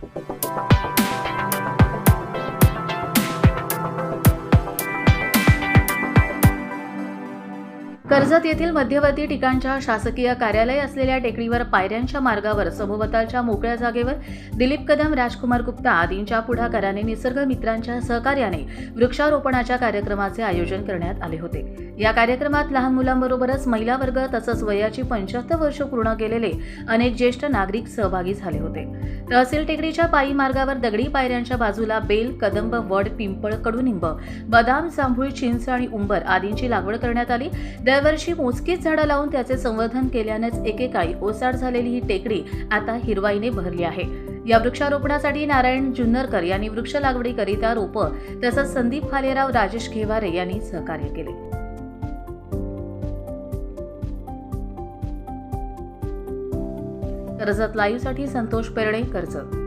Thank you. Karjat येथील मध्यवर्ती ठिकाणच्या शासकीय कार्यालय असलेल्या टेकडीवर पायऱ्यांच्या मार्गावर सभोवतालच्या मोकळ्या जागेवर दिलीप कदम राजकुमार गुप्ता आदींच्या पुढाकाराने निसर्ग मित्रांच्या सहकार्याने वृक्षारोपणाच्या कार्यक्रमाचे आयोजन करण्यात आले होते. या कार्यक्रमात लहान मुलांबरोबरच महिला वर्ग तसंच वयाची पंच्याहत्तर वर्ष पूर्ण केलेले अनेक ज्येष्ठ नागरिक सहभागी झाले होते. तहसील टेकडीच्या पायी मार्गावर दगडी पायऱ्यांच्या बाजूला बेल कदंब वड पिंपळ कडुनिंब बदाम जांभूळ चिंच आणि उंबर आदींची लागवड करण्यात आली. यावर्षी मोजकीच झाडं लावून त्याचे संवर्धन केल्यानेच एकेकाळी ओसाड झालेली ही टेकडी आता हिरवाईने भरली आहे. या वृक्षारोपणासाठी नारायण जुन्नरकर यांनी वृक्ष लागवडीकरिता रोपं तसंच संदीप फालेराव राजेश घेवारे यांनी सहकार्य केले. कर्जत लाईव्हसाठी संतोष पेरणे कर्जत.